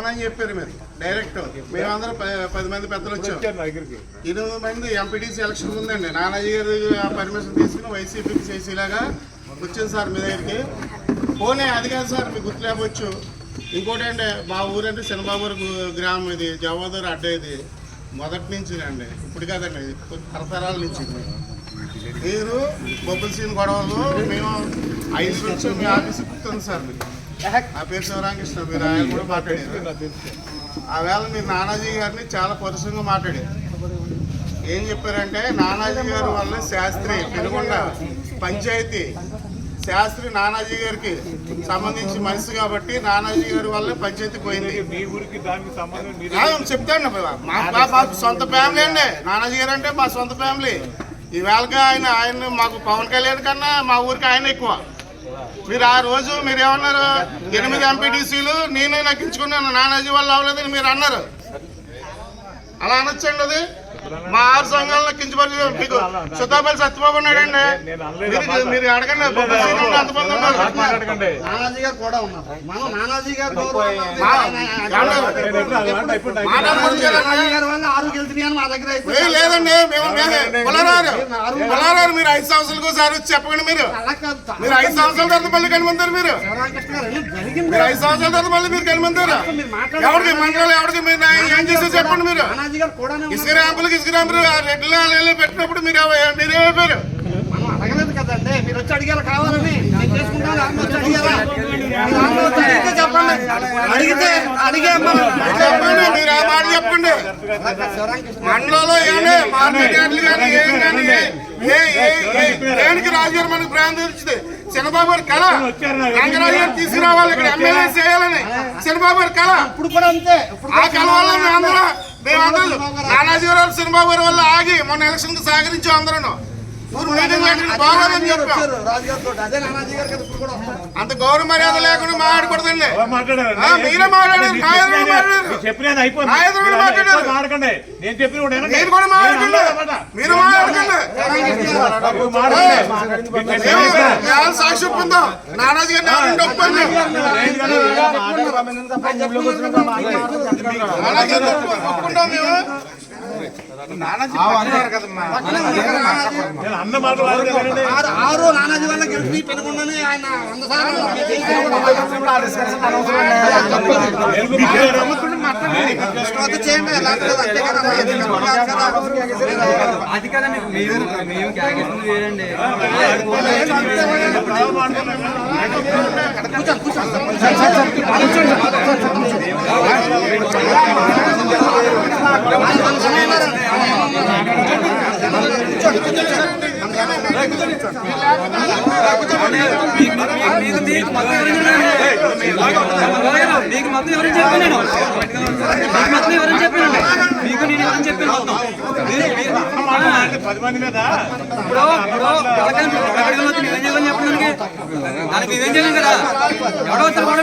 ఇవ్వనని చెప్పారు మీరు డైరెక్ట్. మేమందరం పది మంది పెద్దలు వచ్చాం ఎనిమిది మంది ఎంపీటీసీ ఎలక్షన్ ఉందండి. నానాజీ గారు పర్మిషన్ తీసుకుని వైసీపీకి చేసేలాగా వచ్చింది సార్ మీ దగ్గరికి. పోనీ అది కాదు సార్ మీకు గుర్తులేకపోవచ్చు ఇంకోటి అంటే మా ఊరంటే శనబాబు గ్రామం ఇది జవాదూరు అడ్డ ఇది. మొదటి నుంచి అండి ఇప్పుడు కాదండి తరతరాల నుంచి. మీరు బొబ్బుల సీన్ గొడవలు మేము ఐదు నుంచి మీ ఆఫీస్కి గుర్తుంది సార్ మీకు. నా పేరు శివరామకృష్ణ మీరు ఆయన కూడా మాట్లాడారు. ఆ వేళ మీరు నానాజీ గారిని చాలా పరుషంగా మాట్లాడారు. ఏం చెప్పారంటే నానాజీ గారి వల్ల శాస్త్రి పెనుగొండ పంచాయతీ శాస్త్రి నానాజీ గారికి సంబంధించి మనిషి కాబట్టి నానాజీ గారి వల్ల పంచాయతీ పోయింది. మీ ఊరికి దానికి సంబంధం చెప్తాను మా సొంత ఫ్యామిలీ అండి. నానాజీ గారు అంటే మా సొంత ఫ్యామిలీ. ఈ వేళకి ఆయన ఆయన మాకు పవన్ కళ్యాణ్ కన్నా మా ఊరికి ఆయన ఎక్కువ. మీరు ఆ రోజు మీరు ఏమన్నారు? ఎనిమిది ఎంపీటీసీలు నేనే నక్కించుకున్నాను నానాజీ వాళ్ళు అవ్వలేదని మీరు అన్నారు. అలా అనొచ్చండి అది? మా ఆరు సంఘాలను కించపరిచి మీకు సుతాపల్లి సత్యబాబు ఉన్నాడండి. మీరు మీరు అడగండి అంతమంది ఉన్నారు. నానాజీ గారు కూడా ఉన్నారు. మనం నానాజీ గారు ఏ లేదండి పొలారారు మీరు ఐదు సంవత్సరాలకు ఒకసారి వచ్చి చెప్పకండి మీరు. మీరు ఐదు సంవత్సరాల తర్వాత మళ్ళీ కనిమంటారు మీరు. మీరు ఐదు సంవత్సరాల తర్వాత మళ్ళీ మీరు మాట్లాడండి. ఎవరికి మండలం ఎవరికి మీరు నా- ఏం చేశారు చెప్పండి మీరు నానాజీ గారు కూడా ఇసుక ర్యాంపులకు ఇసుక ర్యాంపులు రెడ్లు పెట్టినప్పుడు మీరు మీరు ఏమైపోయారు? మనం అడగలేదు కదండి మీరు వచ్చి అడిగారు కావాలని? నేను చేసుకుంటాను. ఆమె వచ్చి అడిగారా? మీరు ఆమె వచ్చి అడిగితే చెప్పండి. అడిగితే అడిగే మనం. చెప్పండి. మీరు ఆ మాట చెప్పండి శివరామకృష్ణ మండలంలో ఏమే? మార్కెట్ యార్డులు కానీ ఏం కానీ ఏ- ఏ- ఏ- ఏ- దేనికి రాజుగారు మనకు ప్రాంతం ఇచ్చింది? చంద్రబాబు గారి కళ. రంగరాజు గారు తీసుకురావాలి ఇక్కడ. ఎమ్మెల్యే చేయాలని. చంద్రబాబు గారి కళ. ఇప్పుడు కూడా అంతే. ఆ కళ వల్ల మేమందరం మేమందరం నానాజీ గారు చంద్రబాబు గారి వల్ల ఆగి మొన్న ఎలక్షన్కి సహకరించాం అందరం. అంత గౌరవ మర్యాద లేకుండా మాట్లాడకూడదండి. మీరే మాట్లాడారు చెప్పినది అయిపోయింది మాట్లాడకండి నేను చెప్పిన కూడా. మీరు కూడా. మీరు మాట్లాడకండి. మీరు మేము సాక్షి ఒప్పుకుందాం నానాజీ గారు ఒప్పుకోండి నానాజీ ఒప్పుకుంటాం మేము ఆరు ఆరు నానాజీ వల్ల గెలిచి పెనుకుండానే ఆయన వంద సార్లు చేయండి. అది కాదు మేము మేము క్యాగెట్ వేయండి మీకు మీకు మీకు మొత్తం ఎవరైనా చెప్పాను నేను మీకు మొత్తం ఎవరైనా చెప్పాను మీకు నేను ఎవరైనా చెప్పాను మొత్తం ఇప్పుడు ఇప్పుడు ఎవరికైనా మీరు ఎక్కడికి వెళ్ళొచ్చు నేనేం చేయాలని చెప్పండి దానికి మేమేం చేయలేం కదా ఎవడో వచ్చారు కూడా